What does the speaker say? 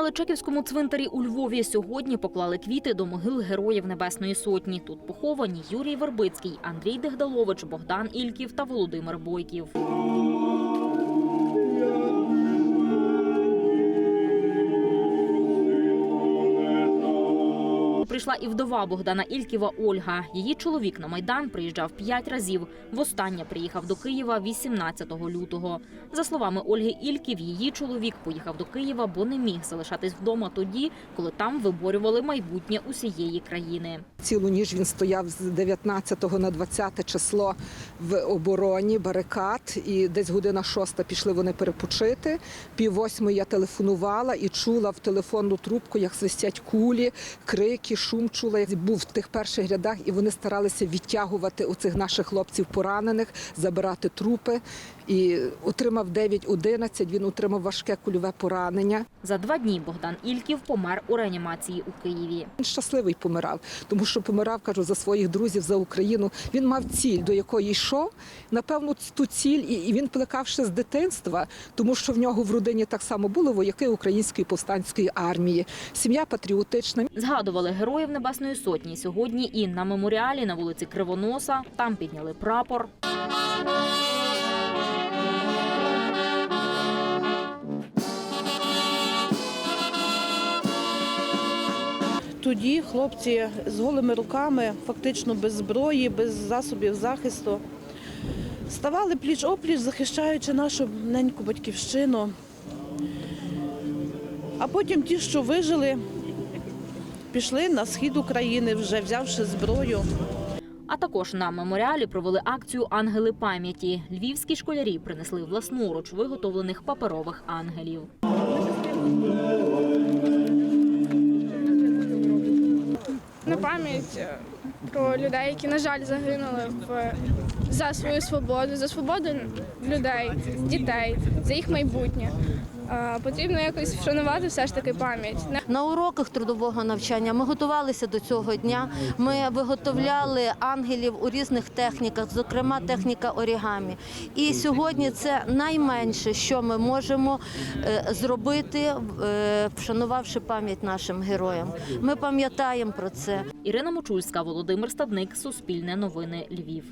Величаківському цвинтарі у Львові сьогодні поклали квіти до могил героїв Небесної Сотні. Тут поховані Юрій Вербицький, Андрій Дегдалович, Богдан Ільків та Володимир Бойків. Прийшла і вдова Богдана Ільківа Ольга. Її чоловік на майдан приїжджав п'ять разів. Востаннє приїхав до Києва 18 лютого. За словами Ольги Ільків, її чоловік поїхав до Києва, бо не міг залишатись вдома тоді, коли там виборювали майбутнє усієї країни. Цілу ніж він стояв з 19 на 20 число в обороні барикад, і десь година шоста пішли вони перепочити. Пів восьмої я телефонувала і чула в телефонну трубку, як свистять кулі, крики, шум чула. Я був в тих перших рядах, і вони старалися відтягувати у цих наших хлопців поранених, забирати трупи. І отримав 9-11, Він отримав важке кульове поранення. За два дні Богдан Ільків помер у реанімації у Києві. Він щасливий помирав, тому що помирав, кажу, за своїх друзів, за Україну. Він мав ціль, до якої йшов. Напевно, ту ціль, і він плекав ще з дитинства, тому що в нього в родині так само були вояки української повстанської армії. Сім'я патріотична. Згадували героїв Небесної Сотні сьогодні і на меморіалі на вулиці Кривоноса. Там підняли прапор. Тоді хлопці з голими руками, фактично без зброї, без засобів захисту, ставали пліч опліч, захищаючи нашу неньку батьківщину. А потім ті, що вижили, пішли на схід України, вже взявши зброю. А також на меморіалі провели акцію Ангели пам'яті. Львівські школярі принесли власноруч виготовлених паперових ангелів. на пам'ять е, про людей, які, на жаль, загинули в за свою свободу, за свободу людей, дітей, за їх майбутнє. Потрібно якось вшанувати все ж таки пам'ять. На уроках трудового навчання ми готувалися до цього дня. Ми виготовляли ангелів у різних техніках, зокрема техніка орігамі. І сьогодні це найменше, що ми можемо е, зробити, е, вшанувавши пам'ять нашим героям. Ми пам'ятаємо про це. Ірина Мочульська, Володимир Стадник, Суспільне новини Львів.